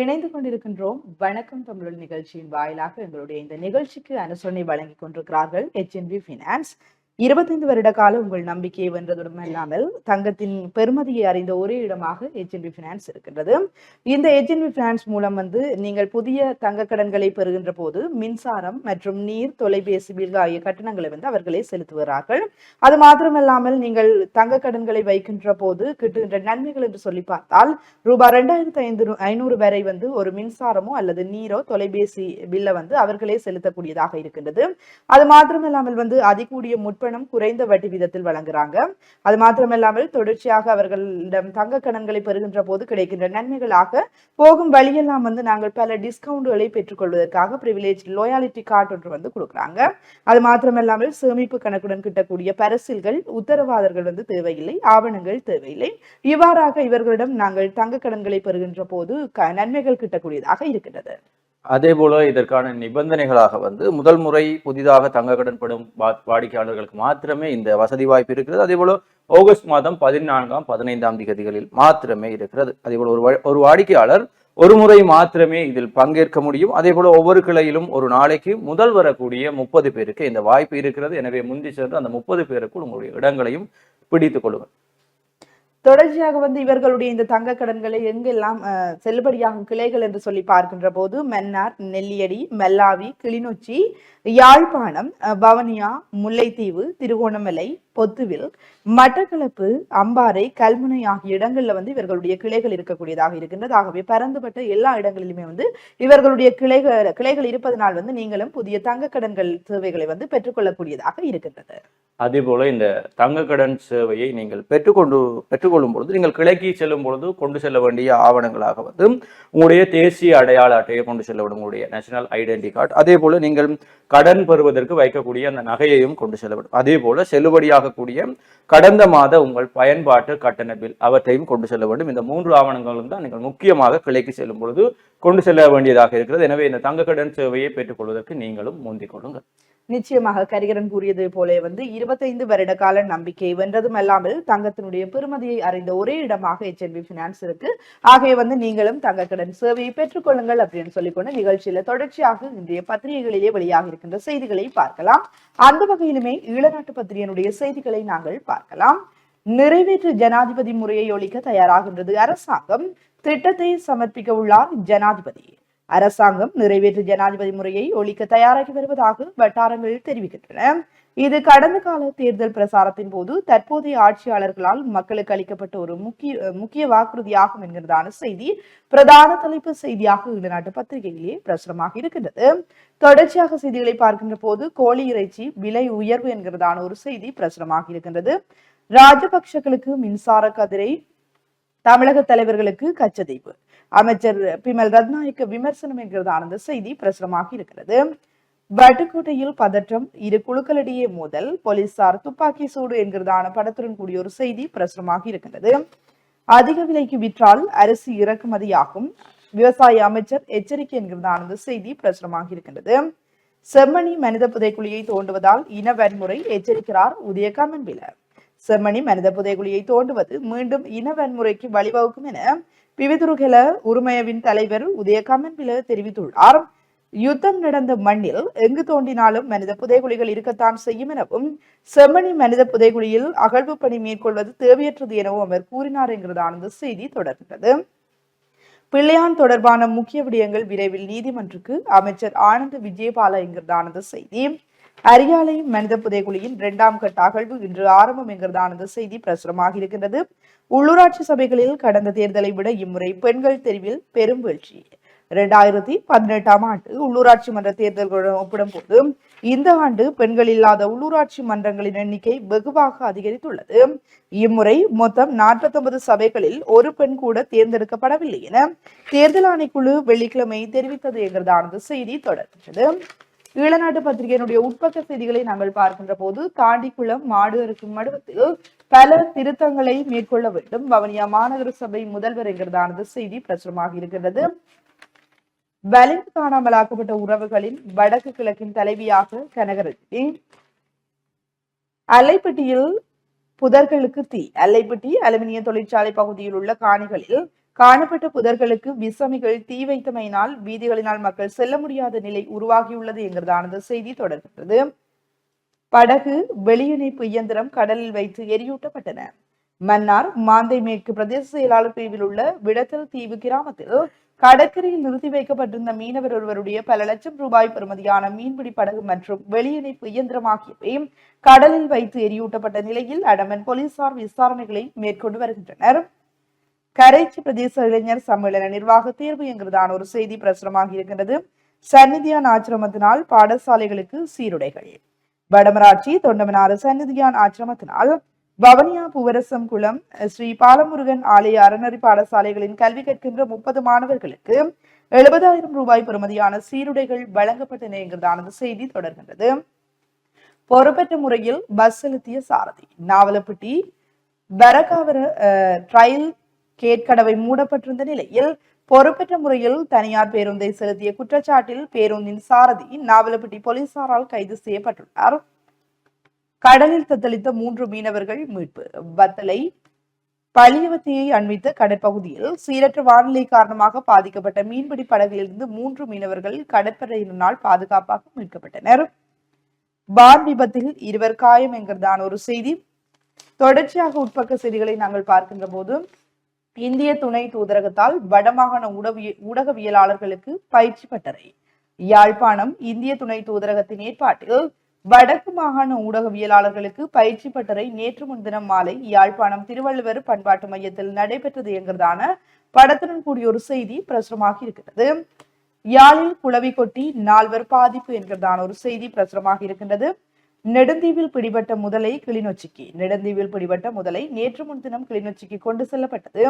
இணைந்து கொண்டிருக்கின்றோம். வணக்கம் தமிழ் நிகழ்ச்சியின் வாயிலாக எங்களுடைய இந்த நிகழ்ச்சிக்கு அனுசரணை வழங்கிக் கொண்டிருக்கிறார்கள் HNB ஃபினான்ஸ் இருபத்தைந்து வருட காலம் உங்கள் நம்பிக்கையை வென்றதுடன் இல்லாமல் தங்கத்தின் பெருமதியை அறிந்த ஒரே இடமாக ஹெச்என்பி ஃபினான்ஸ் இருக்கின்றது. இந்த ஹெச்என்பி ஃபினான்ஸ் மூலம் வந்து நீங்கள் புதிய தங்க கடன்களை பெறுகின்ற போது மின்சாரம் மற்றும் நீர் தொலைபேசி பில் ஆகிய கட்டணங்களை வந்து அவர்களே செலுத்துகிறார்கள். அது மாத்திரமல்லாமல் நீங்கள் தங்க கடன்களை வைக்கின்ற போது கிட்டுகின்ற நன்மைகள் என்று சொல்லி பார்த்தால் ரூபாய் ரெண்டாயிரத்தி ஐந்து ஐநூறு வரை வந்து ஒரு மின்சாரமோ அல்லது நீரோ தொலைபேசி பில்லை வந்து அவர்களே செலுத்தக்கூடியதாக இருக்கின்றது. அது மாத்திரமல்லாமல் வந்து அதிகூடிய முற்ப முற்பணம் குறைந்த வட்டி வீதத்தில் வழங்குறாங்க. அது மாத்திரமில்லாமல் தொடர்ச்சியாக அவர்களிடம் தங்க கடன்களை பெறுகின்ற போது கிடைக்கின்ற நன்மைகளாக போகும் வழியெல்லாம் வந்து நாங்கள் பல டிஸ்கவுண்ட்களை பெற்றுக்கொள்வதற்காக பிரிவிலேஜ் லோயாலிட்டி கார்டு ஒன்று வந்து கொடுக்குறாங்க. அது மாத்திரமில்லாமல் சேமிப்பு கணக்குடன் கிட்டக்கூடிய பரிசில்கள் உத்தரவாதர்கள் வந்து தேவையில்லை ஆவணங்கள் தேவையில்லை. இவ்வாறாக இவர்களிடம் நாங்கள் தங்க கடன்களை பெறுகின்ற போது நன்மைகள் கிட்டக்கூடியதாக இருக்கின்றது. அதே போல இதற்கான நிபந்தனைகளாக வந்து முதல் முறை புதிதாக தங்க கடன் படும் வா- வாடிக்கையாளர்களுக்கு மாத்திரமே இந்த வசதி வாய்ப்பு இருக்கிறது. அதே போல ஆகஸ்ட் மாதம் பதினான்காம் பதினைந்தாம் திகதிகளில் மாத்திரமே இருக்கிறது. அதே போல ஒரு வா- ஒரு வாடிக்கையாளர் ஒரு முறை மாத்திரமே இதில் பங்கேற்க முடியும். அதே போல ஒவ்வொரு கிளையிலும் ஒரு நாளைக்கு முதல் வரக்கூடிய முப்பது பேருக்கு இந்த வாய்ப்பு இருக்கிறது. எனவே முந்தி சென்று அந்த முப்பது பேருக்குள் உங்களுடைய இடங்களையும் பிடித்துக் கொள்ளுங்கள். தொடர்ச்சியாக வந்து இவர்களுடைய இந்த தங்க கடன்களை எங்கெல்லாம் அஹ், செல்லுபடியாகும் கிளைகள் என்று சொல்லி பார்க்கின்ற போது மன்னார் நெல்லியடி மெல்லாவி கிளிநொச்சி யாழ்ப்பாணம் பவனியா முல்லைத்தீவு திருகோணமலை பொத்துவில் மட்டக்களப்பு அம்பாறை கல்முனை ஆகிய இடங்கள்ல வந்து இவர்களுடைய கிளைகள் இருக்கக்கூடியதாக இருக்கின்றது. ஆகவே பரந்துபட்ட எல்லா இடங்களிலுமே வந்து இவர்களுடைய கிளைகள் கிளைகள் இருப்பதனால் வந்து நீங்களும் புதிய தங்க கடன்கள் சேவைகளை வந்து பெற்றுக்கொள்ளக்கூடியதாக இருக்கின்றது. அதே போல இந்த தங்க கடன் சேவையை நீங்கள் பெற்றுக்கொண்டு பெற்றுக்கொள்ளும் பொழுது நீங்கள் கிளைக்கு செல்லும் பொழுது கொண்டு செல்ல வேண்டிய ஆவணங்களாக வந்து உங்களுடைய தேசிய அடையாள அட்டையை கொண்டு செல்ல வேண்டும். உங்களுடைய நேஷனல் ஐடென்டி கார்டு அதே போல நீங்கள் கடன் பெறுவதற்கு வைக்கக்கூடிய அந்த நகையையும் கொண்டு செல்ல வேண்டும் அதே போல செல்லுபடியாகக்கூடிய கடந்த மாத உங்கள் பயன்பாட்டு கட்டண பில் அவற்றையும் கொண்டு செல்ல வேண்டும். இந்த மூன்று ஆவணங்களும் தான் நீங்கள் முக்கியமாக கிளைக்கு செல்லும் பொழுது கொண்டு செல்ல வேண்டியதாக இருக்கிறது. எனவே இந்த தங்க கடன் சேவையை பெற்றுக்கொள்வதற்கு நீங்களும் முந்திக் கொள்ளுங்கள். நிச்சயமாக கரிகரன் கூறியது போல வந்து இருபத்தைந்து வருட கால நம்பிக்கை வென்றதும் அல்லாமல் தங்கத்தினுடைய பெருமதியை அறிந்த ஒரே இடமாக HNB பினான்ஸ் இருக்கு. ஆகவே வந்து நீங்களும் தங்க கடன் சேவையை பெற்றுக்கொள்ளுங்கள் அப்படின்னு சொல்லிக்கொண்டு நிகழ்ச்சியில தொடர்ச்சியாக இன்றைய பத்திரிகைகளிலே வெளியாக இருக்கின்ற செய்திகளை பார்க்கலாம். அந்த வகையிலுமே ஈழநாட்டு பத்திரிகையினுடைய செய்திகளை நாங்கள் பார்க்கலாம். நிறைவேற்று ஜனாதிபதி முறையை ஒழிக்க தயாராகின்றது அரசாங்கம். திட்டத்தை சமர்ப்பிக்க உள்ளார் ஜனாதிபதி. அரசாங்கம் நிறைவேற்று ஜனாதிபதி முறையை ஒழிக்க தயாராகி வருவதாக வட்டாரங்கள் தெரிவிக்கின்றன. இது கடந்த கால தேர்தல் பிரசாரத்தின் போது தற்போதைய ஆட்சியாளர்களால் மக்களுக்கு அளிக்கப்பட்ட ஒரு முக்கிய முக்கிய வாக்குறுதியாகும் என்கிறதான செய்தி பிரதான தலைப்பு செய்தியாக ஈழநாட்டு பத்திரிகையிலேயே பிரசுரமாக இருக்கின்றது. தொடர்ச்சியாக செய்திகளை பார்க்கின்ற போது கோழி இறைச்சி விலை உயர்வு என்கிறதான ஒரு செய்தி பிரசுரமாக இருக்கின்றது. ராஜபக்ஷகளுக்கு மின்சார கதிரை தமிழக தலைவர்களுக்கு கச்சதீவு அமைச்சர் பிமல் ரத்நாயக்க விமர்சனம் என்கிறதான அந்த செய்தி பிரசுரமாக இருக்கிறது. வட்டுக்கோட்டையில் பதற்றம் இரு குழுக்களிடையே மோதல் போலீசார் துப்பாக்கி சூடு என்கிறதான படத்துடன் கூடிய ஒரு செய்தி பிரசுரமாக இருக்கிறது அதிக விலைக்கு விற்றால் அரிசி இறக்குமதியாகும். விவசாய அமைச்சர் எச்சரிக்கை என்கிறதான அந்த செய்தி பிரசுரமாக இருக்கின்றது. செம்மணி மனித புதைக்குழியை தோண்டுவதால் இன வன்முறை எச்சரிக்கிறார் உதயகாமன் வில. செம்மணி மனித புதைக்குழியை தோண்டுவது மீண்டும் இன வன்முறைக்கு வழிவகுக்கும் என பிவிதுருகல உரிமையவின் தலைவர் உதயகாமன் பில தெரிவித்துள்ளார் யுத்தம் நடந்த மண்ணில் எங்கு தோண்டினாலும் மனித புதைகுழிகள் இருக்கத்தான் செய்யும் எனவும் செம்மணி மனித புதைகுழியில் அகழ்வு பணி மேற்கொள்வது தேவையற்றது எனவும் அவர் கூறினார் என்கிறதான செய்தி தொடர்கிறது பிள்ளையான் தொடர்பான முக்கிய விடயங்கள் விரைவில் நீதிமன்றுக்கு அமைச்சர் ஆனந்த் விஜயபால என்கிறதானது செய்தி. அரியாலை மனித புதைகுழியின் இரண்டாம் கட்ட அகழ்வு இன்று ஆரம்பம் என்கிறதான செய்தி பிரசுரமாக இருக்கின்றது. உள்ளூராட்சி சபைகளில் கடந்த தேர்தலை விட இம்முறை பெண்கள் தெரிவில் பெரும் வீழ்ச்சி. இரண்டாயிரத்தி பதினெட்டாம் ஆண்டு உள்ளூராட்சி மன்ற தேர்தல்களுடன் ஒப்பிடும்போது இந்த ஆண்டு பெண்கள் இல்லாத உள்ளூராட்சி மன்றங்களின் எண்ணிக்கை வெகுவாக அதிகரித்துள்ளது. இம்முறை மொத்தம் 49 சபைகளில் ஒரு பெண் கூட தேர்ந்தெடுக்கப்படவில்லை என தேர்தல் ஆணைக்குழு வெள்ளிக்கிழமை தெரிவித்தது என்கிறதானது செய்தி தொடர்கிறது ஈழநாட்டு பத்திரிகையினுடைய உட்பக்க செய்திகளை நாங்கள் பார்க்கின்ற போது காண்டிக்குளம் மாடு அறுக்கும் மடுவத்தில் பல திருத்தங்களை மேற்கொள்ள வேண்டும். வவனியா மாநகர சபை முதல்வர் என்கிறதானது செய்தி பிரசுரமாக இருக்கின்றது. வலிந்து காணாமலாக்கப்பட்ட உறவுகளின் வடக்கு கிழக்கின் தலைவியாக கனகரட்சி அல்லைப்பட்டியில் புதர்களுக்கு தீ. அல்லைப்பட்டி அலுமினிய தொழிற்சாலை பகுதியில் உள்ள காணிகளில் காணப்பட்ட புதர்களுக்கு விசமிகள் தீ வைத்தமையினால் வீதிகளினால் மக்கள் செல்ல முடியாத நிலை உருவாகியுள்ளது என்கிறதான செய்தி தொடர்கிறது. படகு வெளியிணைப்பு இயந்திரம் கடலில் வைத்து எரியூட்டப்பட்டன. மன்னார் மாந்தை மேற்கு பிரதேச செயலாளர் பிரிவில் உள்ள விடத்தல் தீவு கிராமத்தில் கடற்கரையில் நிறுத்தி வைக்கப்பட்டிருந்த மீனவர் ஒருவருடைய பல லட்சம் ரூபாய் பெறுமதியான மீன்பிடி படகு மற்றும் வெளியிணைப்பு இயந்திரம் ஆகியவை கடலில் வைத்து எரியூட்டப்பட்ட நிலையில் அடமன் போலீசார் விசாரணைகளை மேற்கொண்டு வருகின்றனர். கரைச்சி பிரதேச இளைஞர் சம்மேளன நிர்வாக தேர்வு என்கிறதான ஒரு செய்தி பிரசுரமாக இருக்கின்றது. சந்நிதியான் ஆச்சிரமத்தினால் பாடசாலைகளுக்கு சீருடைகள். வடமராட்சி தொண்டமனாறு சந்நிதியான் ஆச்சிரமத்தினால் வவனியா பூவரசம் குளம் ஸ்ரீ பாலமுருகன் ஆலய அறநறி பாடசாலைகளின் கல்வி கற்கின்ற முப்பது மாணவர்களுக்கு எழுபதாயிரம் ரூபாய் பெறுமதியான சீருடைகள் வழங்கப்பட்டன என்கிறதான செய்தி தொடர்கின்றது. பொறுப்பற்ற முறையில் பஸ் செலுத்திய சாரதி. நாவலப்பட்டி வரகாவர ட்ரையல் கேட்கடவை மூடப்பட்டிருந்த நிலையில் பொறுப்பற்ற முறையில் தனியார் பேருந்தை செலுத்திய குற்றச்சாட்டில் பேருந்தின் சாரதி நாவலப்பட்டி போலீசாரால் கைது செய்யப்பட்டுள்ளார். கடலில் தத்தளித்த மூன்று மீனவர்கள் மீட்பு. வத்தலை பழியவத்தையை அண்மித்த கடற்பகுதியில் சீரற்ற வானிலை காரணமாக பாதிக்கப்பட்ட மீன்பிடி படகிலிருந்து மூன்று மீனவர்கள் கடற்படையினரால் பாதுகாப்பாக மீட்கப்பட்டனர். பார் விபத்தில் இருவர் காயம் என்கிறதான ஒரு செய்தி. தொடர்ச்சியாக உட்பக்க செய்திகளை நாங்கள் பார்க்கின்ற போது இந்திய துணை தூதரகத்தால் வடமாகாண உடவிய ஊடகவியலாளர்களுக்கு பயிற்சி பட்டறை. யாழ்ப்பாணம் இந்திய துணை தூதரகத்தின் ஏற்பாட்டில் வடக்கு மாகாண ஊடகவியலாளர்களுக்கு பயிற்சி பட்டறை நேற்று முன்தினம் மாலை யாழ்ப்பாணம் திருவள்ளுவர் பண்பாட்டு மையத்தில் நடைபெற்றது என்கிறதான படத்துடன் கூடிய ஒரு செய்தி பிரசுரமாக இருக்கிறது யாழில் குளவி கொட்டி நால்வர் பாதிப்பு என்கிறதான ஒரு செய்தி பிரசுரமாக இருக்கின்றது. நெடுந்தீவில் பிடிபட்ட முதலை கிளிநொச்சிக்கு. நெடுந்தீவில் பிடிபட்ட முதலை நேற்று முன்தினம் கிளிநொச்சிக்கு கொண்டு செல்லப்பட்டது.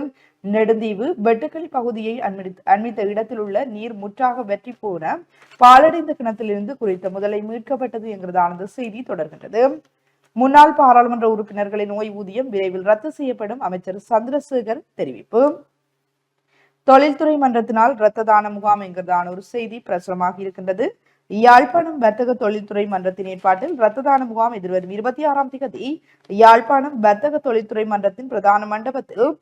நெடுந்தீவு வெட்டுக்களி பகுதியை அண்மித்த அண்மித்த இடத்தில் உள்ள நீர் முற்றாக வெற்றி போன பாலடைந்த கிணத்திலிருந்து குறித்த முதலை மீட்கப்பட்டது என்கிறதான செய்தி தொடர்கின்றது. முன்னாள் பாராளுமன்ற உறுப்பினர்களின் ஓய்வூதியம் விரைவில் ரத்து செய்யப்படும் அமைச்சர் சந்திரசேகர் தெரிவிப்பு. தொழில்துறை மன்றத்தினால் இரத்த தான முகாம் என்கிறதான ஒரு செய்தி பிரசுரமாக இருக்கின்றது. யாழ்ப்பாணம் வர்த்தக தொழில்துறை மன்றத்தின் ஏற்பாட்டில் இரத்த தான முகாம் எதிர்வரும் இருபத்தி ஆறாம் தேதி யாழ்ப்பாணம் வர்த்தக தொழில்துறை மன்றத்தின் பிரதான மண்டபத்தில்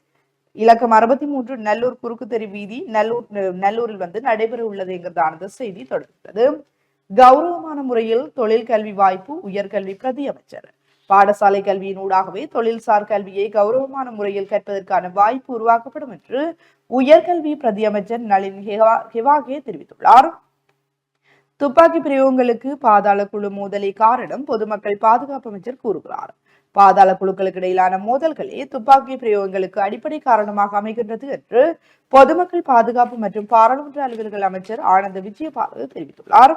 இலக்கம் அறுபத்தி மூன்று நல்லூர் குறுக்கு தெரு வீதி நல்லூர் நல்லூரில் வந்து நடைபெற உள்ளது என்கிறதானது செய்தி தொடர்கிறது. கௌரவமான முறையில் தொழில் கல்வி வாய்ப்பு உயர்கல்வி பிரதி அமைச்சர். பாடசாலை கல்வியின் ஊடாகவே தொழில்சார் கல்வியை கௌரவமான முறையில் கற்பதற்கான வாய்ப்பு உருவாக்கப்படும் என்று உயர்கல்வி பிரதி அமைச்சர் நளின் ஹெவா- ஹெவாகே தெரிவித்துள்ளார். துப்பாக்கி பிரயோகங்களுக்கு பாதாள குழு மோதலை காரணம் பொதுமக்கள் பாதுகாப்பு அமைச்சர் கூறுகிறார். பாதாள குழுக்களுக்கு இடையிலான மோதல்களே துப்பாக்கி பிரயோகங்களுக்கு அடிப்படை காரணமாக அமைகின்றது என்று பொதுமக்கள் பாதுகாப்பு மற்றும் பாராளுமன்ற அலுவல்கள் அமைச்சர் ஆனந்த விஜயபால தெரிவித்துள்ளார்.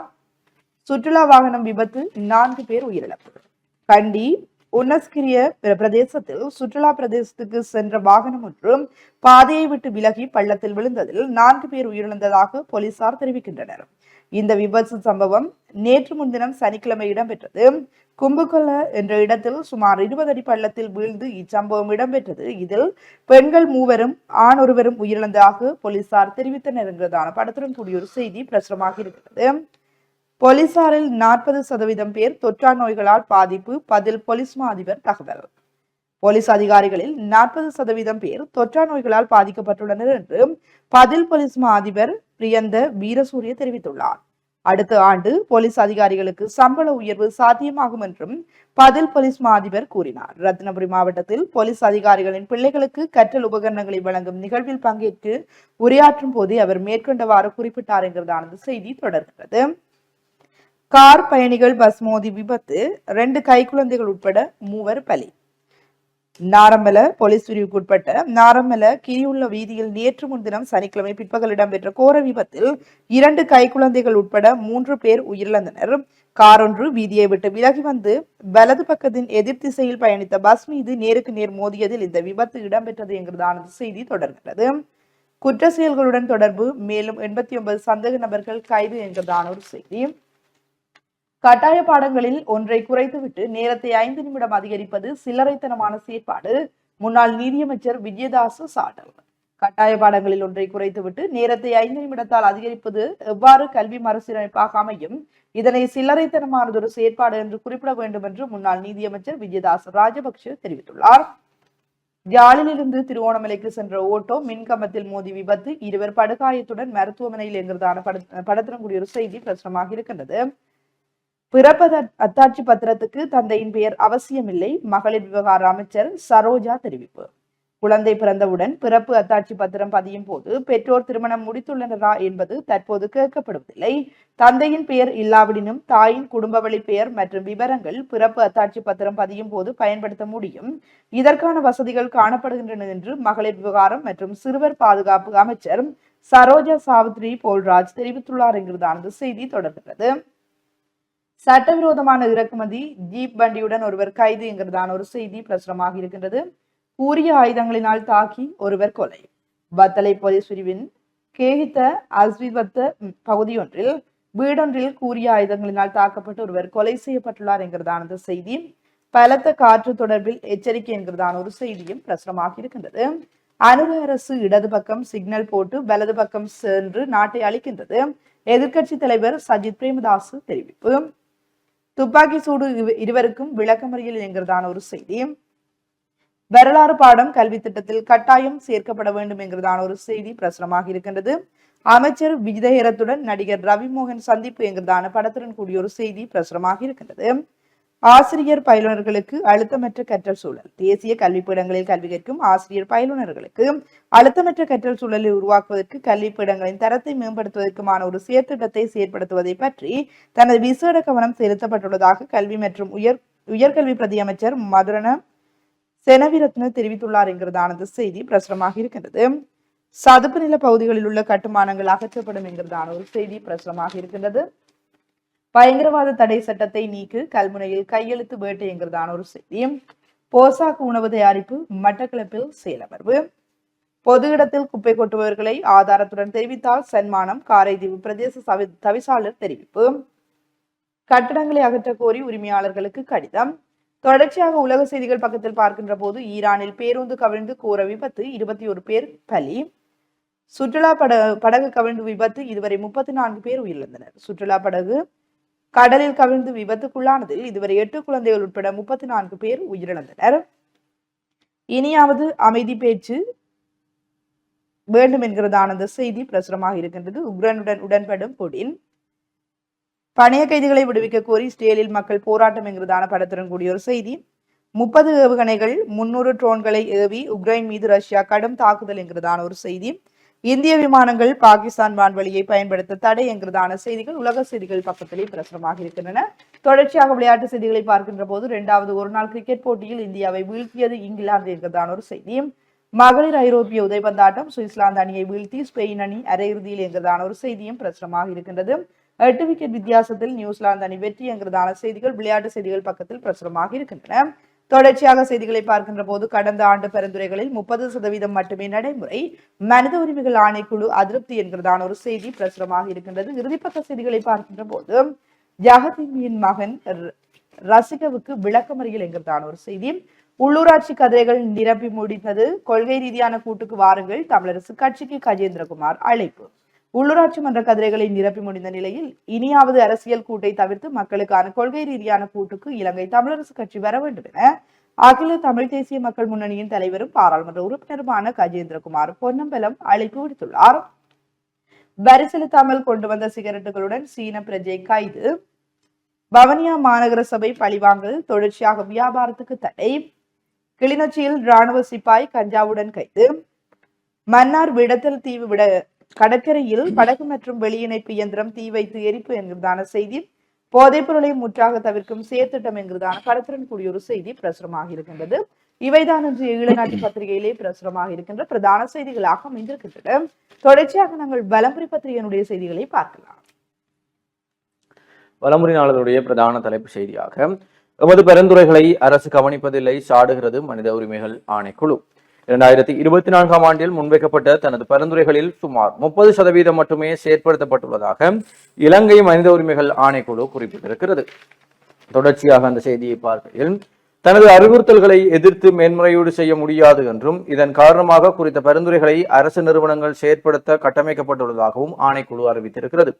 சுற்றுலா வாகனம் விபத்து நான்கு பேர் உயிரிழப்பு. கண்டி உன்னஸ்கிரிய பிரதேசத்தில் சுற்றுலா பிரதேசத்துக்கு சென்ற வாகனம் ஒன்றும் பாதையை விட்டு விலகி பள்ளத்தில் விழுந்ததில் நான்கு பேர் உயிரிழந்ததாக போலீசார் தெரிவிக்கின்றனர். இந்த விபத்து சம்பவம் நேற்று முன்தினம் சனிக்கிழமை இடம்பெற்றது. கும்புகொல்ல என்ற இடத்தில் சுமார் இருபது அடி பள்ளத்தில் வீழ்ந்து இச்சம்பவம் இடம்பெற்றது. இதில் பெண்கள் மூவரும் ஆண் ஒருவரும் உயிரிழந்ததாக போலீசார் தெரிவித்தனர் என்கிறதான படத்துடன் கூடிய ஒரு செய்தி பிரசுரமாக இருக்கிறது. போலீசாரில் நாற்பது சதவீதம் பேர் தொற்றா நோய்களால் பாதிப்பு. பதில் போலீஸ் மா அதிபர் தகவல். போலீஸ் அதிகாரிகளில் நாற்பது சதவீதம் பேர் தொற்றா நோய்களால் பாதிக்கப்பட்டுள்ளனர் என்று பதில் போலீஸ் மா அதிபர் பிரியந்த வீரசூரிய தெரிவித்துள்ளார். அடுத்த ஆண்டு போலீஸ் அதிகாரிகளுக்கு சம்பள உயர்வு சாத்தியமாகும் என்றும் பதில் போலீஸ் மா அதிபர் கூறினார். ரத்னபுரி மாவட்டத்தில் போலீஸ் அதிகாரிகளின் பிள்ளைகளுக்கு கற்றல் உபகரணங்களை வழங்கும் நிகழ்வில் பங்கேற்று உரையாற்றும் போதே அவர் மேற்கொண்டவாறு குறிப்பிட்டார் என்கிறதானது செய்தி தொடர்கிறது. கார் பயணிகள் பஸ் மோதி விபத்து ரெண்டு கைக்குழந்தைகள் உட்பட மூவர் பலி. நாரமல போலீஸ் பிரிவுக்குட்பட்ட நாரமல கிரியுள்ள வீதியில் நேற்று முன்தினம் சனிக்கிழமை பிற்பகல் இடம்பெற்ற கோர விபத்தில் இரண்டு கைக்குழந்தைகள் உட்பட மூன்று பேர் உயிரிழந்தனர். காரொன்று வீதியை விட்டு விலகி வந்து வலது பக்கத்தின் எதிர் திசையில் பயணித்த பஸ் மீது நேருக்கு நேர் மோதியதில் இந்த விபத்து இடம்பெற்றது என்கிறதான செய்தி தொடர்கிறது. குற்ற செயல்களுடன் தொடர்பு மேலும் எண்பத்தி ஒன்பது சந்தேக நபர்கள் கைது என்கிறதான ஒரு செய்தி. கட்டாய பாடங்களில் ஒன்றை குறைத்துவிட்டு நேரத்தை ஐந்து நிமிடம் அதிகரிப்பது சில்லறைத்தனமான செயற்பாடு. முன்னாள் நீதியமைச்சர் விஜயதாசு சாடல் கட்டாய பாடங்களில் ஒன்றை குறைத்துவிட்டு நேரத்தை ஐந்து நிமிடத்தால் அதிகரிப்பது எவ்வாறு கல்வி மறுசீரமைப்பாக அமையும்? இதனை சில்லறைத்தனமானதொரு செயற்பாடு என்று குறிப்பிட வேண்டும் என்று முன்னாள் நீதியமைச்சர் விஜயதாச ராஜபக்ஷ தெரிவித்துள்ளார். யாழிலிருந்து திருவோணமலைக்கு சென்ற ஓட்டோ மின்கம்பத்தில் மோதி விபத்து இருவர் படுகாயத்துடன் மருத்துவமனையில் என்கிறதான பட ஒரு செய்தி பிரசுரமாக இருக்கின்றது பிறப்பத அத்தாட்சி பத்திரத்துக்கு தந்தையின் பெயர் அவசியமில்லை. மகளிர் விவகார அமைச்சர் சரோஜா தெரிவிப்பு. குழந்தை பிறந்தவுடன் பிறப்பு அத்தாட்சி பத்திரம் பதியும் போது பெற்றோர் திருமணம் முடித்துள்ளனரா என்பது தற்போது கேட்கப்படுவதில்லை. தந்தையின் பெயர் இல்லாவிடினும் தாயின் குடும்ப வழி பெயர் மற்றும் விவரங்கள் பிறப்பு அத்தாட்சி பத்திரம் பதியும் போது பயன்படுத்த முடியும். இதற்கான வசதிகள் காணப்படுகின்றன என்று மகளிர் விவகாரம் மற்றும் சிறுவர் பாதுகாப்பு அமைச்சர் சரோஜா சாவித்ரி போல்ராஜ் தெரிவித்துள்ளார் என்கிறதானது செய்தி தொடர்கிறது சட்டவிரோதமான இறக்குமதி ஜீப் வண்டியுடன் ஒருவர் கைது என்கிறதான ஒரு செய்தி பிரசுரமாக இருக்கின்றது. கூறிய ஆயுதங்களினால் தாக்கி ஒருவர் கொலை. பத்தலை போலீஸ் பிரிவின் கேகித்த அஸ்விவத்த பகுதியொன்றில் வீடொன்றில் கூறிய ஆயுதங்களினால் தாக்கப்பட்டு ஒருவர் கொலை செய்யப்பட்டுள்ளார் என்கிறதான செய்தி. பலத்த காற்று தொடர்பில் எச்சரிக்கை என்கிறதான ஒரு செய்தியும் பிரசுரமாக இருக்கின்றது. அனுர அரசு இடது பக்கம் சிக்னல் போட்டு வலது பக்கம் சென்று நாட்டை அளிக்கின்றது எதிர்கட்சி தலைவர் சஜித் பிரேமதாசு தெரிவிப்பு. துப்பாக்கி சூடு இருவருக்கும் விளக்கமறியல் என்கிறதான ஒரு செய்தி. வரலாறு பாடம் கல்வி திட்டத்தில் கட்டாயம் சேர்க்கப்பட வேண்டும் என்கிறதான ஒரு செய்தி பிரசுரமாக இருக்கின்றது. அமைச்சர் விஜயரத்துடன் நடிகர் ரவிமோகன் சந்திப்பு என்கிறதான படத்துடன் கூடிய ஒரு செய்தி பிரசுரமாக இருக்கின்றது. ஆசிரியர் பயிலுனர்களுக்கு அழுத்தமற்ற கற்றல் சூழல். தேசிய கல்விப்பீடங்களில் கல்வி கற்கும் ஆசிரியர் பயிலுனர்களுக்கு அழுத்தமற்ற கற்றல் சூழலை உருவாக்குவதற்கு கல்விப்பீடங்களின் தரத்தை மேம்படுத்துவதற்குமான ஒரு செயற்திட்டத்தை செயற்படுத்துவதை பற்றி தனது விசேட கவனம் செலுத்தப்பட்டுள்ளதாக கல்வி மற்றும் உயர் உயர்கல்வி பிரதி அமைச்சர் மதுரண செனவிரத்ன தெரிவித்துள்ளார் என்கிறதானது செய்தி பிரசுரமாக இருக்கின்றது. சதுப்பு நில பகுதிகளில் உள்ள கட்டுமானங்கள் அகற்றப்படும் என்கிறதான ஒரு செய்தி பிரசுரமாக இருக்கின்றது. பயங்கரவாத தடை சட்டத்தை நீக்கு கல்முனையில் கையெழுத்து வேட்டைங்கிறதான ஒரு செய்தியும். போசாக்கு உணவு தயாரிப்பு மட்டக்களப்பில் செயலமர்வு பொது இடத்தில் குப்பை கொட்டுபவர்களை ஆதாரத்துடன் தெரிவித்தால் சன்மானம் காரைதீவு பிரதேச சவி தவிசாளர் தெரிவிப்பு. கட்டடங்களை அகற்ற கோரி உரிமையாளர்களுக்கு கடிதம். தொடர்ச்சியாக உலக செய்திகள் பக்கத்தில் பார்க்கின்ற போது ஈரானில் பேருந்து கவிழ்ந்து கோர விபத்து இருபத்தி ஒரு பேர் பலி. சுற்றுலா பட படகு கவிழ்ந்து விபத்து இதுவரை முப்பத்தி நான்கு பேர் உயிரிழந்தனர். சுற்றுலா படகு கடலில் கவிழ்ந்து விபத்துக்குள்ளானதில் இதுவரை எட்டு குழந்தைகள் உட்பட முப்பத்தி நான்கு பேர் உயிரிழந்தனர். இனியாவது அமைதி பேச்சு வேண்டும் என்கிறதான அந்த செய்தி பிரசுரமாக இருக்கின்றது. உக்ரைனுடன் உடன்படும் புடின். பணைய கைதிகளை விடுவிக்க கோரி இஸ்ரேலில் மக்கள் போராட்டம் என்கிறதான படத்துடன் கூடிய ஒரு செய்தி. முப்பது ஏவுகணைகள் முன்னூறு ட்ரோன்களை ஏவி உக்ரைன் மீது ரஷ்யா கடும் தாக்குதல் என்கிறதான ஒரு செய்தி. இந்திய விமானங்கள் பாகிஸ்தான் வான்வழியை பயன்படுத்த தடை என்கிறதான செய்திகள் உலக செய்திகள் பக்கத்திலே பிரசுரமாக இருக்கின்றன. தொடர்ச்சியாக விளையாட்டு செய்திகளை பார்க்கின்ற போது இரண்டாவது ஒருநாள் கிரிக்கெட் போட்டியில் இந்தியாவை வீழ்த்தியது இங்கிலாந்து என்கிறதான ஒரு செய்தியும். மகளிர் ஐரோப்பிய உதைபந்தாட்டம் சுவிட்சர்லாந்து அணியை வீழ்த்தி ஸ்பெயின் அணி அரையிறுதியில் என்கிறதான ஒரு செய்தியும் பிரசுரமாக இருக்கின்றது. எட்டு விக்கெட் வித்தியாசத்தில் நியூசிலாந்து அணி வெற்றி என்கிறதான செய்திகள் விளையாட்டு செய்திகள் பக்கத்தில் பிரசுரமாக இருக்கின்றன. தொடர்ச்சியாக செய்திகளை பார்க்கின்ற போது கடந்த ஆண்டு பரிந்துரைகளில் முப்பது சதவீதம் மட்டுமே நடைமுறை மனித உரிமைகள் ஆணைக்குழு அதிருப்தி என்கிறதான ஒரு செய்தி பிரசுரமாக இருக்கின்றது. இறுதிப்பக்க செய்திகளை பார்க்கின்ற போது ஜகதீமியின் மகன் ரசிகவுக்கு விளக்கமறியல் என்கிறதான ஒரு செய்தி. உள்ளூராட்சி கதிரைகள் நிரப்பி முடிந்தது. கொள்கை ரீதியான கூட்டுக்கு வாருங்கள். தமிழரசு கட்சிக்கு கஜேந்திரகுமார் அழைப்பு. உள்ளூராட்சி மன்ற கதிரைகளை நிரப்பி முடிந்த நிலையில் இனியாவது அரசியல் கூட்டை தவிர்த்து மக்களுக்கான கொள்கை ரீதியான கூட்டுக்கு இலங்கை தமிழரசு கட்சி வர வேண்டும் என அகில தமிழ் தேசிய மக்கள் முன்னணியின் தலைவரும் பாராளுமன்ற உறுப்பினருமான கஜேந்திரகுமார் பொன்னம்பலம் அழைப்பு விடுத்துள்ளார். வரி செலுத்தாமல் கொண்டு வந்த சிகரெட்டுகளுடன் சீன பிரஜை கைது. பவனியா மாநகர சபை பழிவாங்கல் தொடர்ச்சியாக வியாபாரத்துக்கு தடை. கிளிநொச்சியில் ராணுவ சிப்பாய் கஞ்சாவுடன் கைது. மன்னார் விடத்தல் தீவு விட கடற்கரையில் படகு மற்றும் வெளியிணைப்பு இயந்திரம் தீ வைத்து எரிப்பு என்கிறதான செய்தி போதைப் பொருளை முற்றாக தவிர்க்கும் செயற்திட்டம் என்கிறதான கடத்திறன் கூடிய ஒரு செய்தி பிரசுரமாக இருக்கின்றது. இவைதான் இன்று ஈழநாட்டு பத்திரிகையிலே பிரசுரமாக இருக்கின்ற பிரதான செய்திகளாக அமைந்திருக்கின்றன. தொடர்ச்சியாக நாங்கள் வலம்புரி பத்திரிகையினுடைய செய்திகளை பார்க்கலாம். வலமுறை நாளருடைய பிரதான தலைப்பு செய்தியாக எமது பரிந்துரைகளை அரசு கவனிப்பதில்லை சாடுகிறது மனித உரிமைகள் ஆணைக்குழு. இரண்டாயிரத்தி இருபத்தி நான்காம் ஆண்டில் முன்வைக்கப்பட்ட தனது பரிந்துரைகளில் சுமார் முப்பது சதவீதம் மட்டுமே செயற்படுத்தப்பட்டுள்ளதாக இலங்கை மனித உரிமைகள் ஆணைக்குழு குறிப்பிட்டிருக்கிறது. தொடர்ச்சியாக அந்த செய்தியை பார்க்கையில் தனது அறிவுறுத்தல்களை எதிர்த்து மேன்முறையீடு செய்ய முடியாது என்றும் இதன் காரணமாக குறித்த பரிந்துரைகளை அரசு நிறுவனங்கள் செயற்படுத்த கட்டமைக்கப்பட்டுள்ளதாகவும் ஆணைக்குழு அறிவித்திருக்கிறது.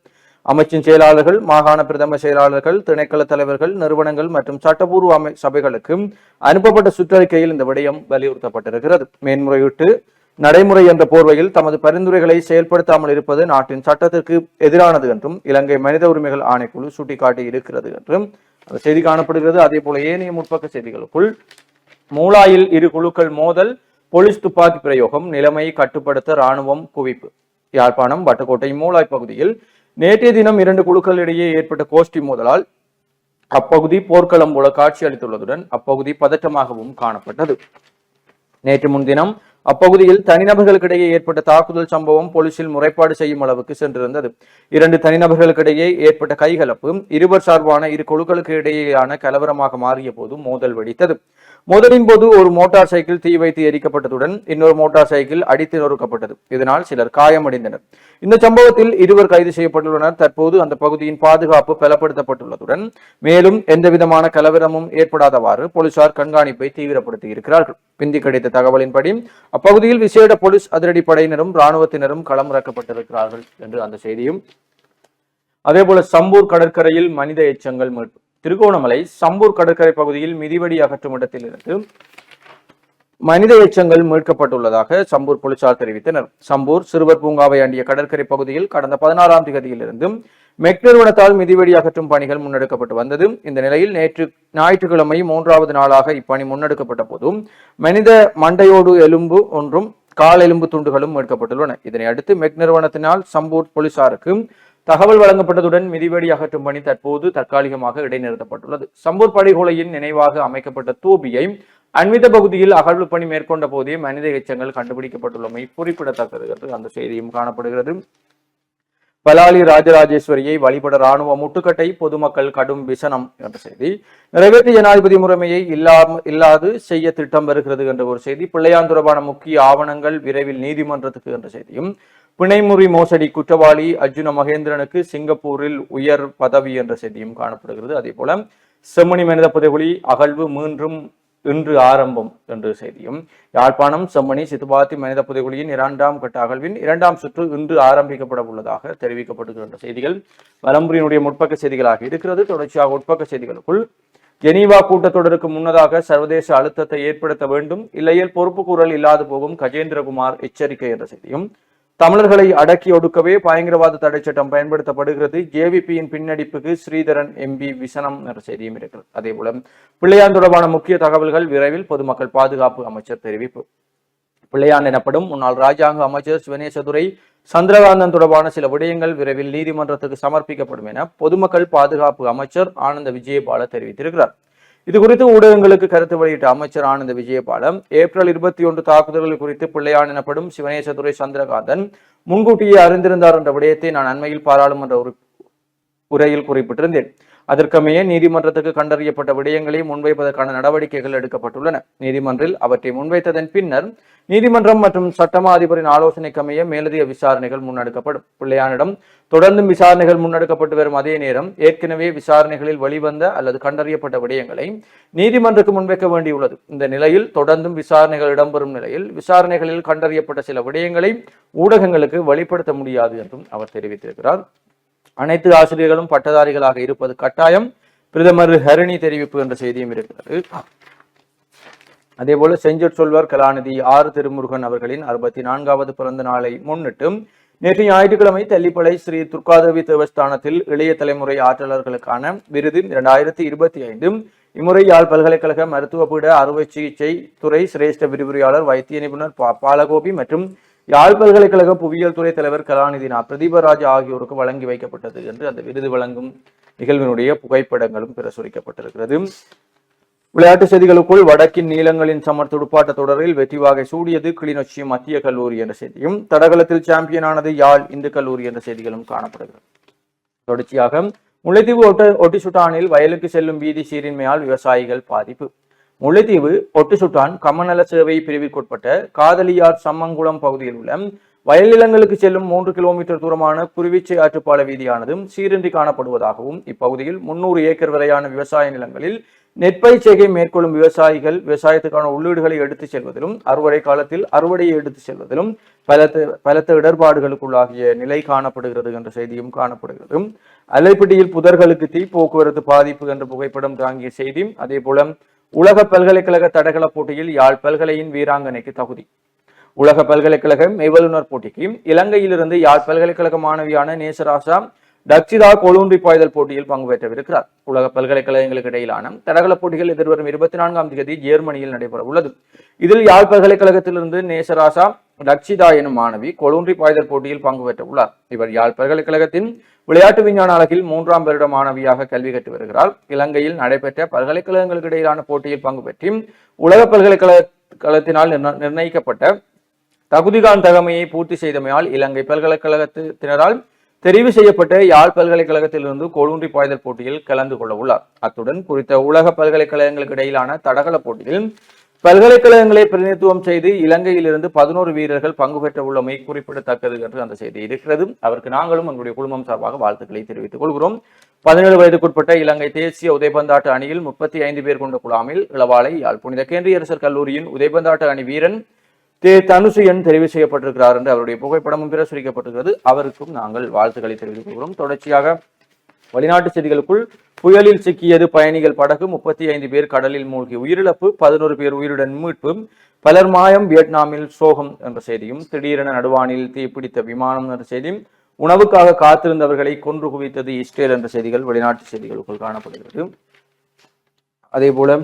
அமைச்சின் செயலாளர்கள் மாகாண பிரதம செயலாளர்கள் திணைக்கள தலைவர்கள் நிறுவனங்கள் மற்றும் சட்டப்பூர்வ அமை சபைகளுக்கு அனுப்பப்பட்ட சுற்றறிக்கையில் இந்த விடயம் வலியுறுத்தப்பட்டிருக்கிறது. மேன்முறையீட்டு நடைமுறை என்ற போர்வையில் தமது பரிந்துரைகளை செயல்படுத்தாமல் இருப்பது நாட்டின் சட்டத்திற்கு எதிரானது என்றும் இலங்கை மனித உரிமைகள் ஆணைக்குழு சுட்டிக்காட்டி இருக்கிறது என்றும் அந்த செய்தி காணப்படுகிறது. அதே போல ஏனைய முற்பக்க செய்திகளுக்குள் மூலாயில் இரு குழுக்கள் மோதல் போலீஸ் துப்பாக்கி பிரயோகம் நிலைமையை கட்டுப்படுத்த ராணுவம் குவிப்பு. யாழ்ப்பாணம் வட்டக்கோட்டை மூலாய் பகுதியில் நேற்றைய தினம் இரண்டு குழுக்களிடையே ஏற்பட்ட கோஷ்டி மோதலால் அப்பகுதி போர்க்களம் போல காட்சி அளித்துள்ளதுடன் அப்பகுதி பதற்றமாகவும் காணப்பட்டது. நேற்று முன்தினம் அப்பகுதியில் தனிநபர்களுக்கிடையே ஏற்பட்ட தாக்குதல் சம்பவம் போலீசில் முறைப்பாடு செய்யும் அளவுக்கு சென்றிருந்தது. இரண்டு தனிநபர்களுக்கிடையே ஏற்பட்ட கைகலப்பு இருவர் சார்பான இரு குழுக்களுக்கு இடையேயான கலவரமாக மாறிய போது மோதல் வெடித்தது. மோதலின் போது ஒரு மோட்டார் சைக்கிள் தீ வைத்து எரிக்கப்பட்டதுடன் இன்னொரு மோட்டார் சைக்கிள் அடித்து நொறுக்கப்பட்டது. இதனால் சிலர் காயமடைந்தனர். இந்த சம்பவத்தில் இருவர் கைது செய்யப்பட்டுள்ளனர். தற்போது அந்த பகுதியின் பாதுகாப்பு பலப்படுத்தப்பட்டுள்ளதுடன் மேலும் எந்தவிதமான கலவரமும் ஏற்படாதவாறு போலீசார் கண்காணிப்பை தீவிரப்படுத்தி இருக்கிறார்கள் பிந்தி கிடைத்த தகவலின்படி அப்பகுதியில் விசேட போலீஸ் அதிரடி அதிரடிப்படையினரும் இராணுவத்தினரும் களமிறக்கப்பட்டிருக்கிறார்கள் என்று அந்த செய்தியும். அதேபோல சம்பூர் கடற்கரையில் மனித எச்சங்கள் மீட்பு. திருகோணமலை சம்பூர் கடற்கரை பகுதியில் மிதிவடி அகற்றும் இடத்திலிருந்து மனித எச்சங்கள் மீட்கப்பட்டுள்ளதாக சம்பூர் போலீசார் தெரிவித்தனர். சம்பூர் சிறுவர் பூங்காவை அண்டிய கடற்கரை பகுதியில் கடந்த பதினாறாம் தேதியிலிருந்து மெக் நிறுவனத்தால் மிதிவெடி அகற்றும் பணிகள் முன்னெடுக்கப்பட்டு வந்தது. இந்த நிலையில் நேற்று ஞாயிற்றுக்கிழமை மூன்றாவது நாளாக இப்பணி முன்னெடுக்கப்பட்ட போதும் மனித மண்டையோடு எலும்பு ஒன்றும் கால் எலும்பு துண்டுகளும் எடுக்கப்பட்டுள்ளன இதனை அடுத்து மெக் நிறுவனத்தினால் சம்பூர் போலீசாருக்கு தகவல் வழங்கப்பட்டதுடன் மிதிவெடி அகற்றும் பணி தற்போது தற்காலிகமாக இடைநிறுத்தப்பட்டுள்ளது. சம்பூர் படுகொலையின் நினைவாக அமைக்கப்பட்ட தூபியை அண்மித்த பகுதியில் அகழ்வு பணி மேற்கொண்ட போதே மனித எச்சங்கள் கண்டுபிடிக்கப்பட்டுள்ளமை குறிப்பிடத்தக்கது என்று அந்த செய்தியும் காணப்படுகிறது. பலாலி ராஜராஜேஸ்வரியை வழிபட ராணுவ முட்டுக்கட்டை பொதுமக்கள் கடும் விசனம் என்ற செய்தி. நிறைவேற்று ஜனாதிபதி முறைமையை இல்லாம இல்லாது செய்ய திட்டம் வருகிறது என்ற ஒரு செய்தி. பிள்ளையான் தொடர்பான முக்கிய ஆவணங்கள் விரைவில் நீதிமன்றத்துக்கு என்ற செய்தியும். பிணைமுறி மோசடி குற்றவாளி அர்ஜுன மகேந்திரனுக்கு சிங்கப்பூரில் உயர் பதவி என்ற செய்தியும் காணப்படுகிறது. அதே போல செம்மணி மனித புதைகுழி அகழ்வு மீண்டும் இன்று ஆரம்பம் என்ற செய்தியும் யாழ்ப்பாணம் செம்மணி சித்துபாத்தி மனித புதைகுழியின் இரண்டாம் கட்ட அகழ்வின் இரண்டாம் சுற்று இன்று ஆரம்பிக்கப்பட உள்ளதாக தெரிவிக்கப்படுகின்ற செய்திகள் வலம்புரியினுடைய முற்பக்க செய்திகளாக இருக்கிறது. தொடர்ச்சியாக உட்பக்க செய்திகளுக்குள் ஜெனீவா கூட்டத்தொடருக்கு முன்னதாக சர்வதேச அழுத்தத்தை ஏற்படுத்த வேண்டும் இல்லையில் பொறுப்புக்கூறல் இல்லாது போகும் கஜேந்திரகுமார் எச்சரிக்கை என்ற செய்தியும் தமிழர்களை அடக்கி ஒடுக்கவே பயங்கரவாத தடை சட்டம் பயன்படுத்தப்படுகிறது. ஜேவிபியின் பின்னடிப்புக்கு ஸ்ரீதரன் எம்பி விசனம் என்ற செய்தியும் இருக்கிறது. அதே போல பிள்ளையான் தொடர்பான முக்கிய தகவல்கள் விரைவில் பொதுமக்கள் பாதுகாப்பு அமைச்சர் தெரிவிப்பு. பிள்ளையான் எனப்படும் முன்னாள் ராஜாங்க அமைச்சர் சிவனேசதுரை சந்திரகாந்தன் தொடர்பான சில விடயங்கள் விரைவில் நீதிமன்றத்துக்கு சமர்ப்பிக்கப்படும் என பொதுமக்கள் பாதுகாப்பு அமைச்சர் ஆனந்த விஜயபால தெரிவித்திருக்கிறார். இது குறித்து ஊடகங்களுக்கு கருத்து வெளியிட்ட அமைச்சர் ஆனந்த விஜயபாலம் ஏப்ரல் இருபத்தி ஒன்று தாக்குதல்கள் குறித்து பிள்ளையான் எனப்படும் சிவனேசதுரை சந்திரகாந்தன் முன்கூட்டியே அறிந்திருந்தார் என்ற விடயத்தை நான் அண்மையில் பாராளுமன்ற உரையில் குறிப்பிட்டிருந்தேன். அதற்கமைய நீதிமன்றத்துக்கு கண்டறியப்பட்ட விடயங்களை முன்வைப்பதற்கான நடவடிக்கைகள் எடுக்கப்பட்டுள்ளன. நீதிமன்றில் அவற்றை முன்வைத்ததன் பின்னர் நீதிமன்றம் மற்றும் சட்டமா அதிபரின் ஆலோசனைக்கமைய மேலதிக விசாரணைகள் முன்னெடுக்கப்படும். பிள்ளையானிடம் தொடர்ந்தும் விசாரணைகள் முன்னெடுக்கப்பட்டு வரும் அதே நேரம் ஏற்கனவே விசாரணைகளில் வெளிவந்த அல்லது கண்டறியப்பட்ட விடயங்களை நீதிமன்றத்துக்கு முன்வைக்க வேண்டியுள்ளது. இந்த நிலையில் தொடர்ந்தும் விசாரணைகள் இடம்பெறும் நிலையில் விசாரணைகளில் கண்டறியப்பட்ட சில விடயங்களை ஊடகங்களுக்கு வெளிப்படுத்த முடியாது என்றும் அவர் தெரிவித்திருக்கிறார். அனைத்து ஆசிரியர்களும் பட்டதாரிகளாக இருப்பது கட்டாயம். பிரதமர் ஹரணி தெரிவிப்பு என்ற செய்தியும் இருக்கிறது. அதேபோல செஞ்சொற் சொல்வர் கலாநிதி ஆர் திருமுருகன் அவர்களின் அறுபத்தி நான்காவது பிறந்த நாளை முன்னிட்டு நேற்று ஞாயிற்றுக்கிழமை தெல்லிப்பளை ஸ்ரீ துர்காதேவி தேவஸ்தானத்தில் இளைய தலைமுறை ஆற்றலர்களுக்கான விருது இரண்டாயிரத்தி இருபத்தி ஐந்து இம்முறை யாழ் பல்கலைக்கழக மருத்துவ பீட அறுவை சிகிச்சை துறை சிரேஷ்ட விரிவுரையாளர் வைத்திய நிபுணர் பாலகோபி மற்றும் யாழ் பல்கலைக்கழக புவியியல் துறை தலைவர் கலாநிதி நா பிரதீபராஜ் ஆகியோருக்கு வழங்கி வைக்கப்பட்டது என்று அந்த விருது வழங்கும் நிகழ்வினுடைய புகைப்படங்களும் பிரசுரிக்கப்பட்டிருக்கிறது. விளையாட்டு செய்திகளுக்குள் வடக்கின் நீளங்களின் சமர் துடுப்பாட்ட தொடரில் வெற்றி வாகை சூடியது கிளிநொச்சி மத்திய கல்லூரி என்ற செய்தியும் தடகளத்தில் சாம்பியனானது யாழ் இந்து கல்லூரி என்ற செய்திகளும் காணப்படுகிறது. தொடர்ச்சியாக முல்லைத்தீவு ஒட்ட ஒட்டிசுட்டானில் வயலுக்கு செல்லும் வீதி சீரின்மையால் விவசாயிகள் பாதிப்பு. முல்லைத்தீவு ஒட்டிசுட்டான் கமநல சேவை பிரிவிற்குட்பட்ட காதலியார் சம்மங்குளம் பகுதியில் உள்ள வயல் நிலங்களுக்கு செல்லும் மூன்று கிலோமீட்டர் தூரமான குருவிச்சை ஆற்றுப்பால வீதியானது சீரின்றி காணப்படுவதாகவும் இப்பகுதியில் முன்னூறு ஏக்கர் வரையான விவசாய நிலங்களில் நெற்பயிர் செய்கை மேற்கொள்ளும் விவசாயிகள் விவசாயத்துக்கான உள்ளீடுகளை எடுத்துச் செல்வதிலும் அறுவடை காலத்தில் அறுவடையை எடுத்துச் செல்வதிலும் பலத்த பலத்த இடர்பாடுகளுக்குள்ளாகிய நிலை காணப்படுகிறது என்ற செய்தியும் காணப்படுகிறது. அலைப்பிட்டியில் புதர்களுக்கு தீ போக்குவரத்து பாதிப்பு என்ற புகைப்படம் தாங்கிய செய்தியும் அதே போல உலக பல்கலைக்கழக தடகள போட்டியில் யாழ் பல்கலையின் வீராங்கனைக்கு தகுதி. உலக பல்கலைக்கழக மெய்வல்லுநர் போட்டிக்கு இலங்கையிலிருந்து யாழ் பல்கலைக்கழக மாணவியான நேசராசா டக்சிதா கொலூன்றி பாய்தல் போட்டியில் பங்கு பெற்றவிருக்கிறார் உலக பல்கலைக்கழகங்களுக்கு இடையிலான தடகள போட்டிகள் எதிர்வரும் இருபத்தி நான்காம் தேதி ஜேர்மனியில் நடைபெற உள்ளது. இதில் யாழ் பல்கலைக்கழகத்திலிருந்து நேசராசா டக்சிதா எனும் மாணவி கொலூன்றி பாய்தல் போட்டியில் பங்கு பெற்ற உள்ளார். இவர் யாழ் பல்கலைக்கழகத்தின் விளையாட்டு விஞ்ஞான அழகில் மூன்றாம் வருட மாணவியாக கல்வி கற்று வருகிறார். இலங்கையில் நடைபெற்ற பல்கலைக்கழகங்களுக்கு இடையிலான போட்டியில் பங்கு பெற்றி உலக பல்கலைக்கழகத்தினால் நிர்ணயிக்கப்பட்ட தகுதிகான் தகமையை பூர்த்தி செய்தமையால் இலங்கை பல்கலைக்கழகத்தினரால் தெரிவு செய்யப்பட்ட யாழ் பல்கலைக்கழகத்திலிருந்து கொழுன்றி பாய்தல் போட்டியில் கலந்து கொள்ள உள்ளார். அத்துடன் குறித்த உலக பல்கலைக்கழகங்களுக்கு இடையிலான தடகள போட்டியில் பல்கலைக்கழகங்களை பிரதிநிதித்துவம் செய்து இலங்கையிலிருந்து பதினோரு வீரர்கள் பங்கு பெற்ற உள்ளமை குறிப்பிடத்தக்கது என்று அந்த செய்தி இருக்கிறது. அவருக்கு நாங்களும் எங்களுடைய குழுமம் சார்பாக வாழ்த்துக்களை தெரிவித்துக் கொள்கிறோம். பதினேழு வயதுக்குட்பட்ட இலங்கை தேசிய உதைபந்தாட்ட அணியில் முப்பத்தி ஐந்து பேர் கொண்ட குழாமில் இளவாலை யாழ் புனித கேந்திரியரசர் கல்லூரியின் உதைபந்தாட்ட அணி வீரன் தே. தனுசுயன் தெரிவு செய்யப்பட்டிருக்கிறார் என்று அவருடைய புகைப்படமும் பிரசுரிக்கப்பட்டிருக்கிறது. அவருக்கும் நாங்கள் வாழ்த்துக்களை தெரிவித்துக் கொள்கிறோம். தொடர்ச்சியாக வெளிநாட்டு செய்திகளுக்குள் புயலில் சிக்கியது பயணிகள் படகு முப்பத்தி ஐந்து பேர் கடலில் மூழ்கி உயிரிழப்பு பதினோரு பேர் உயிருடன் மீட்பு பலர் மாயம் வியட்நாமில் சோகம் என்ற செய்தியும் திடீரென நடுவானில் தீப்பிடித்த விமானம் என்ற செய்தியும் உணவுக்காக காத்திருந்தவர்களை கொன்று குவித்தது இஸ்ரேல் என்ற செய்திகள் வெளிநாட்டு செய்திகளுக்குள் காணப்படுகிறது. அதே போல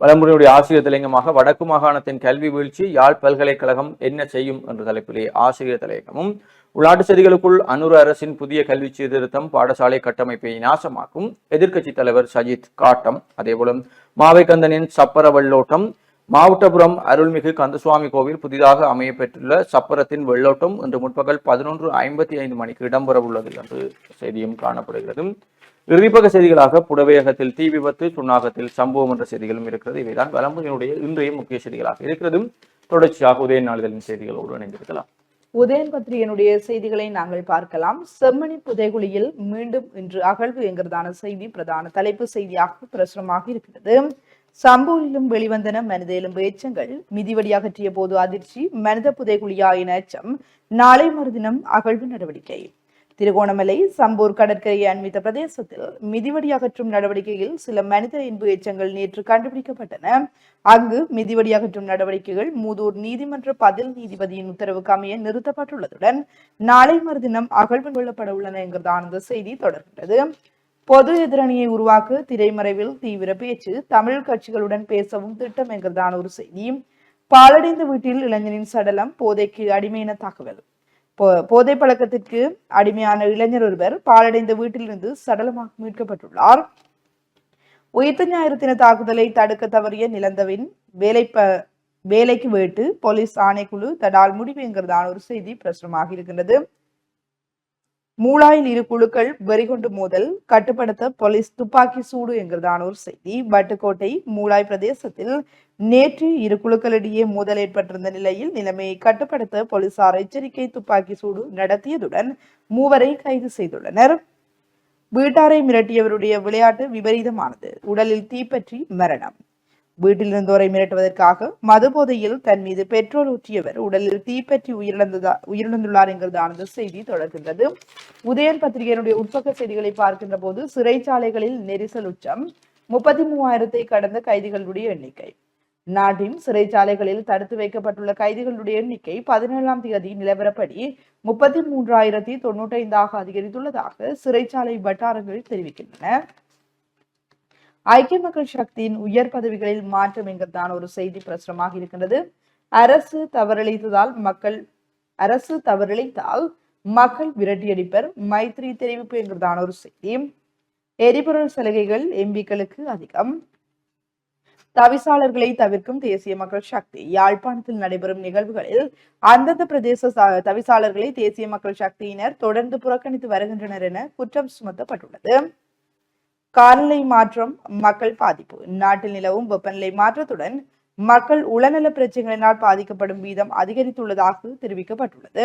வலம்புரியுடைய ஆசிரியர் தலையங்கமாக வடக்கு மாகாணத்தின் கல்வி வீழ்ச்சி யாழ் பல்கலைக்கழகம் என்ன செய்யும் என்ற தலைப்பிலே ஆசிரியர் தலையங்கமும் உள்நாட்டு செய்திகளுக்குள் அனுர அரசின் புதிய கல்வி சீர்திருத்தம் பாடசாலை கட்டமைப்பை நாசமாக்கும் எதிர்க்கட்சி தலைவர் சஜித் காட்டம். அதேபோல மாவை கந்தனின் சப்பர வெள்ளோட்டம் மாவட்டபுரம் அருள்மிகு கந்தசுவாமி கோவில் புதிதாக அமைய பெற்றுள்ள சப்பரத்தின் வெள்ளோட்டம் இன்று முற்பகல் பதினொன்று ஐம்பத்தி ஐந்து மணிக்கு இடம்பெற உள்ளது என்று செய்தியும் காணப்படுகிறது. இறுதிப்பக செய்திகளாக புடவையகத்தில் தீ விபத்து சுண்ணாகத்தில் சம்பவம் என்ற செய்திகளும் இருக்கிறது. இவைதான் வலம்புரியினுடைய இன்றைய முக்கிய செய்திகளாக இருக்கிறது தொடர்ச்சியாக உதய நாளிதழின் செய்திகளோடு இணைந்திருக்கலாம். உதயன் பத்திரிகையினுடைய செய்திகளை நாங்கள் பார்க்கலாம். செம்மணி புதைகுழியில் மீண்டும் இன்று அகழ்வு என்கிறதான செய்தி பிரதான தலைப்பு செய்தியாக பிரசுரமாக இருக்கிறது. சம்பூரிலும் வெளிவந்தன மனித எலும்பு எச்சங்கள் மிதிவடி அகற்றிய போது அதிர்ச்சி. மனித புதைகுழியாயின அச்சம். நாளை மறுதினம் அகழ்வு நடவடிக்கை. திருகோணமலை சம்பூர் கடற்கரையை அண்மித்த பிரதேசத்தில் மிதிவடி அகற்றும் நடவடிக்கையில் சில மனித இன்பு எச்சங்கள் நேற்று கண்டுபிடிக்கப்பட்டன. அங்கு மிதிவடி அகற்றும் நடவடிக்கைகள் மூதூர் நீதிமன்ற பதில் நீதிபதியின் உத்தரவுக்கு அமைய நிறுத்தப்பட்டுள்ளதுடன் நாளை மறுதினம் அகழ்வு கொள்ளப்பட உள்ளன என்கிறதான இந்த செய்தி தொடர்கிறது பொது எதிரணியை உருவாக்க திரைமறைவில் தீவிர பேச்சு தமிழ் கட்சிகளுடன் பேசவும் திட்டம் என்கிறதான ஒரு செய்தி. பாலடைந்த வீட்டில் இளைஞனின் சடலம் போதைக்கு அடிமையின தகவல். போதை பழக்கத்திற்கு அடிமையான இளைஞர் ஒருவர் பாலடைந்த வீட்டிலிருந்து சடலமாக மீட்கப்பட்டுள்ளார். உயிர்த்த ஞாயிறு தின தாக்குதலை தடுக்க தவறிய நிலந்தவின் வேலை ப வேலைக்கு வேட்டு போலீஸ் ஆணைக்குழு தடால் முடிவு என்கிறதான ஒரு செய்தி பிரசுரமாக இருக்கின்றது. மூளாயில் இரு குழுக்கள் வெறிகொண்டு மோதல் கட்டுப்படுத்த போலீஸ் துப்பாக்கி சூடு என்கிறதான ஒரு செய்தி. வட்டுக்கோட்டை மூளாய் பிரதேசத்தில் நேற்று இரு குழுக்களிடையே மோதல் ஏற்பட்டிருந்த நிலையில் நிலைமையை கட்டுப்படுத்த போலீசார் எச்சரிக்கை துப்பாக்கி சூடு நடத்தியதுடன் மூவரை கைது செய்துள்ளனர். வீட்டாரை மிரட்டியவருடைய விளையாட்டு விபரீதமானது. உடலில் தீப்பற்றி மரணம். வீட்டிலிருந்தோரை மிரட்டுவதற்காக மது போதையில் தன் மீது பெட்ரோல் ஊற்றியவர். உடலில் தீப்பற்றி உயிரிழந்ததா உயிரிழந்துள்ளார் என்கிறதானது செய்தி தொடர்கின்றது. உதயன் பத்திரிகையினுடைய உட்பக்க செய்திகளை பார்க்கின்ற போது சிறைச்சாலைகளில் நெரிசல் உச்சம். முப்பத்தி மூவாயிரத்தை கடந்த கைதிகளுடைய எண்ணிக்கை. நாட்டின் சிறைச்சாலைகளில் தடுத்து வைக்கப்பட்டுள்ள கைதிகளுடைய எண்ணிக்கை பதினேழாம் தேதி நிலவரப்படி முப்பத்தி மூன்றாயிரத்தி தொண்ணூற்றி ஐந்தாக அதிகரித்துள்ளதாக சிறைச்சாலை வட்டாரங்கள் தெரிவிக்கின்றன. ஐக்கிய மக்கள் சக்தியின் உயர் பதவிகளில் மாற்றம் என்கிறதான ஒரு செய்தி பிரசுரமாக இருக்கின்றது. அரசு தவறிழைத்ததால் மக்கள் அரசு தவறிழைத்தால் மக்கள் விரட்டியடிப்பர். மைத்ரி தெரிவிப்பு என்கிறதான ஒரு செய்தி. எரிபொருள் சலுகைகள் எம்பிக்களுக்கு அதிகம். தவிசாளர்களை தவிர்க்கும் தேசிய மக்கள் சக்தி. யாழ்ப்பாணத்தில் நடைபெறும் நிகழ்வுகளில் அந்தந்த பிரதேச தவிசாளர்களை தேசிய மக்கள் சக்தியினர் தொடர்ந்து புறக்கணித்து வருகின்றனர் என குற்றம் சுமத்தப்பட்டுள்ளது. காலநிலை மாற்றம் மக்கள் பாதிப்பு. நாட்டில் நிலவும் வெப்பநிலை மாற்றத்துடன் மக்கள் உளநல பிரச்சனைகளினால் பாதிக்கப்படும் வீதம் அதிகரித்துள்ளதாக தெரிவிக்கப்பட்டுள்ளது.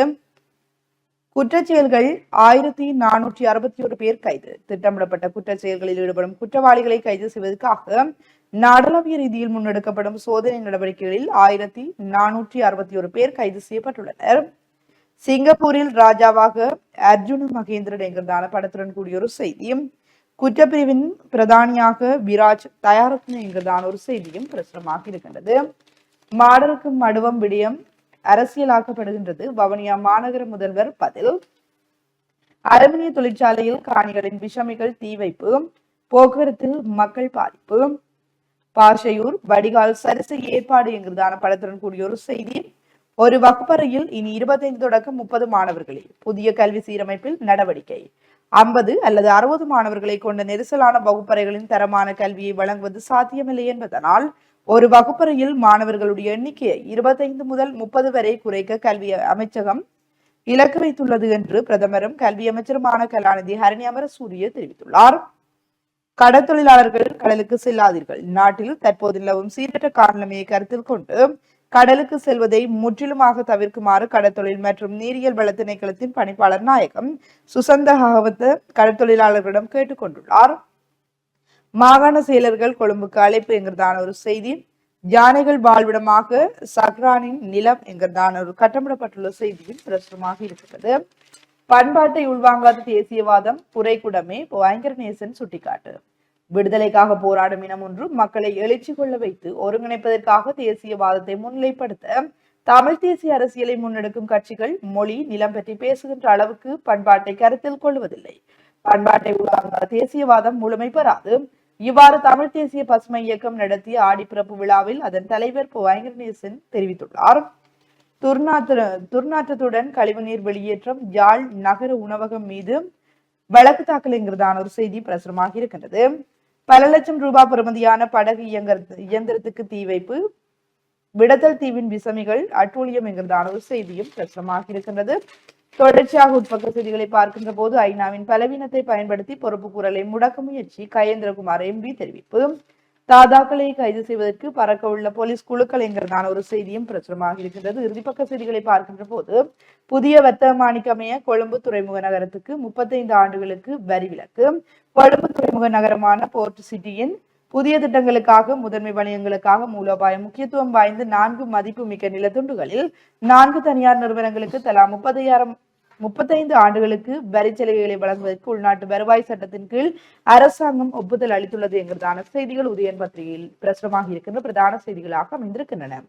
குற்றச்செயல்கள் ஆயிரத்தி நானூற்றி அறுபத்தி ஒரு பேர் கைது. திட்டமிடப்பட்ட குற்றச்செயல்களில் ஈடுபடும் குற்றவாளிகளை கைது செய்வதற்காக நாடளாவிய ரீதியில் முன்னெடுக்கப்படும் சோதனை நடவடிக்கைகளில் ஆயிரத்தி நானூற்றி அறுபத்தி ஒரு பேர் கைது செய்யப்பட்டுள்ளனர். சிங்கப்பூரில் ராஜாவாக அர்ஜுன மகேந்திரன் என்கிறதான படத்துடன் கூடிய ஒரு செய்தியும் குற்றப்பிரிவின் பிரதானியாக விராஜ் தயாரத்ன என்கிறதான ஒரு செய்தியும் பிரசுரமாக இருக்கின்றது. மாடலுக்கும் மடுவம் விடயம் அரசியலாக்கப்படுகின்றது. வவுனியா மாநகர முதல்வர் பதில். அலுமினிய தொழிற்சாலையில் காணிகளின் விஷமிகள் தீ வைப்பு. போக்குவரத்தில் மக்கள் பாதிப்பு. பாஷையூர் வடிகால் சரிசை ஏற்பாடு என்கிறதான படத்துடன் கூடிய ஒரு செய்தி. ஒரு வகுப்பறையில் இனி இருபத்தைந்து தொடக்கம் முப்பது மாணவர்களே புதிய கல்வி சீரமைப்பில் நடவடிக்கை. ஐம்பது அல்லது அறுபது மாணவர்களை கொண்ட நெரிசலான வகுப்பறைகளின் தரமான கல்வியை வழங்குவது சாத்தியமில்லை என்பதனால் ஒரு வகுப்பறையில் மாணவர்களுடைய எண்ணிக்கையை இருபத்தைந்து முதல் முப்பது வரை குறைக்க கல்வி அமைச்சகம் இலக்கு வைத்துள்ளது என்று பிரதமரும் கல்வி அமைச்சருமான கலாநிதி ஹரணி அமரசூரிய தெரிவித்துள்ளார். கடற்தொழிலாளர்கள் கடலுக்கு செல்லாதீர்கள். நாட்டில் தற்போது நிலவும் சீரற்ற காரணமையை கருத்தில் கொண்டு கடலுக்கு செல்வதை முற்றிலுமாக தவிர்க்குமாறு கடற்தொழில் மற்றும் நீரியல் வள திணைக்களத்தின் பணிப்பாளர் நாயகம் சுசந்த ஹாவத் கடற்தொழிலாளர்களிடம் கேட்டுக்கொண்டுள்ளார். மாகாண செயலர்கள் கொழும்புக்கு அழைப்பு என்கிறதான ஒரு செய்தி யானைகள் வாழ்விடமாக சக்ரானின் நிலம் என்கிறதான ஒரு கட்டமிடப்பட்டுள்ள செய்தியும் பிரசுரமாக இருக்கிறது. பண்பாட்டை உள்வாங்காத தேசியவாதம் குறைகுடமே பயங்கரநேசன் சுட்டிக்காட்டு. விடுதலைக்காக போராடும் இனம் ஒன்று மக்களை எழுச்சி கொள்ள வைத்து ஒருங்கிணைப்பதற்காக தேசியவாதத்தை முன்னிலைப்படுத்த தமிழ் தேசிய அரசியலை முன்னெடுக்கும் கட்சிகள் மொழி நிலம் பற்றி பேசுகின்ற அளவுக்கு பண்பாட்டை கருத்தில் கொள்வதில்லை. பண்பாட்டை உள்வாங்காத தேசியவாதம் முழுமை பெறாது. இவ்வாறு தமிழ் தேசிய பசுமை இயக்கம் நடத்திய ஆடிப்பிறப்பு விழாவில் அதன் தலைவர் பு. ஐங்கரநேசன் தெரிவித்துள்ளார். துர்நாற்ற துர்நாற்றத்துடன் கழிவுநீர் வெளியேற்றம் யாழ் நகர உணவகம் மீது வழக்கு தாக்கல் என்கிறதான ஒரு செய்தி பிரசுரமாக இருக்கின்றது. பல லட்சம் ரூபாய் பெறுமதியான படகு இயங்கர இயந்திரத்துக்கு தீ வைப்பு விடத்தல் தீவின் விசமிகள் அட்டூழியம் என்கிறதான ஒரு செய்தியும் பிரசுரமாக இருக்கின்றது. தொடர்ச்சியாக உட்பக்க செய்திகளை பார்க்கின்ற போது ஐநாவின் பலவீனத்தை பயன்படுத்தி பொறுப்பு குரலை முடக்க முயற்சி கயேந்திரகுமார் எம்பி தெரிவிப்பு. தாதாக்களை கைது செய்வதற்கு பறக்க உள்ள போலீஸ் குழுக்கள் என்கிறதான ஒரு செய்தியும் பிரசுரமாக இருக்கின்றது. இறுதிப்பக்க செய்திகளை பார்க்கின்ற போது புதிய வர்த்தக மாணிக்கமய கொழும்பு துறைமுக நகரத்துக்கு முப்பத்தைந்து ஆண்டுகளுக்கு வரி விலக்கு. கொழும்பு துறைமுக நகரமான போர்ட் சிட்டியின் புதிய திட்டங்களுக்காக முதன்மை வணிகங்களுக்காக மூலோபாய முக்கியத்துவம் வாய்ந்த நான்கு மதிப்பு மிக்க நிலத்துண்டுகளில் நான்கு தனியார் நிறுவனங்களுக்கு தலா முப்பதையாயிரம் முப்பத்தைந்து ஆண்டுகளுக்கு வரி சலுகைகளை வழங்குவதற்கு உள்நாட்டு வருவாய் சட்டத்தின் கீழ் அரசாங்கம் ஒப்புதல் அளித்துள்ளது என்கிறதான செய்திகள் உதயன் பத்திரிகையில் பிரசுரமாக இருக்கின்ற பிரதான செய்திகளாக அமைந்திருக்கின்றன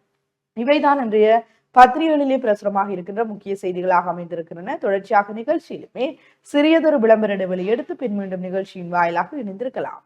இவைதான் இன்றைய பத்திரிகைகளிலே பிரசுரமாக இருக்கின்ற முக்கிய செய்திகளாக அமைந்திருக்கின்றன தொடர்ச்சியாக நிகழ்ச்சியிலுமே சிறியதொரு விளம்பர இடைவெளி எடுத்து பின் மீண்டும் நிகழ்ச்சியின் வாயிலாக இணைந்திருக்கலாம்